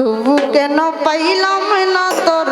তবু কেন পাইলাম না তোর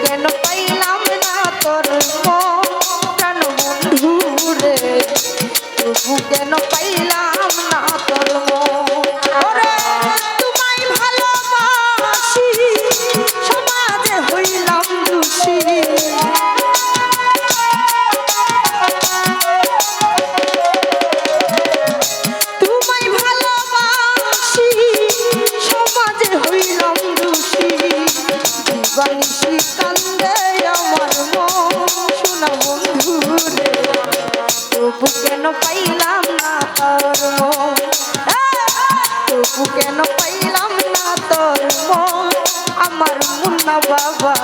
কেন পাইলাম না তোর তবু কেন পাইলাম না তোর মন? তবু কেন পাইলাম না তোর মন? আমার মুন্না বাবা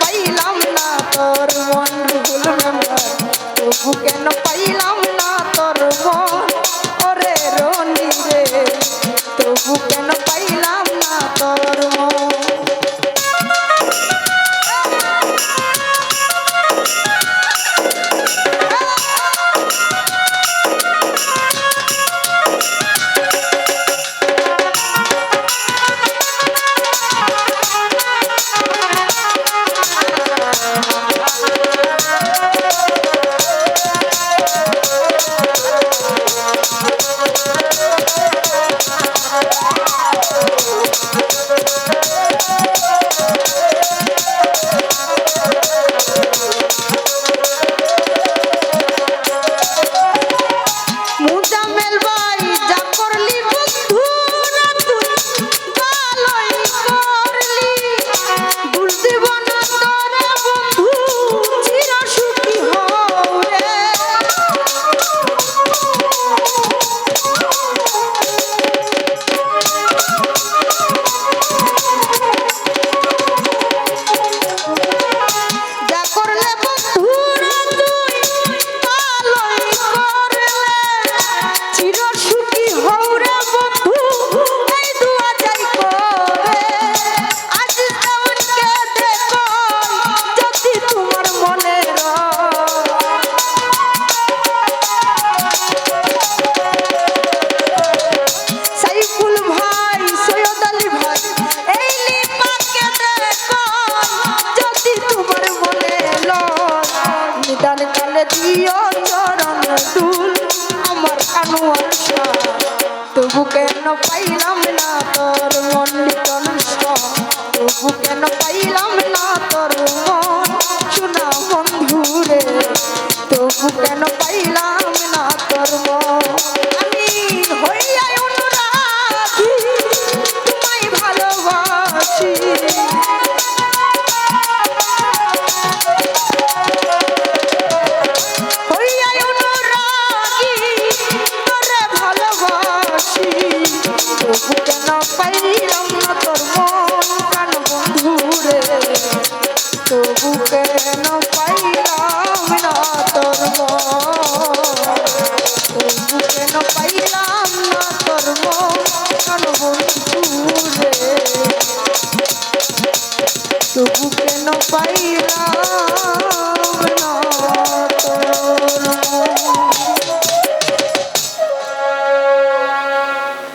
পাইলাম না তোর মন ভুল নাম্বার? তবু কেন পাইলাম না তোর মন ওরে রনি রে, তবু কেন gotta run.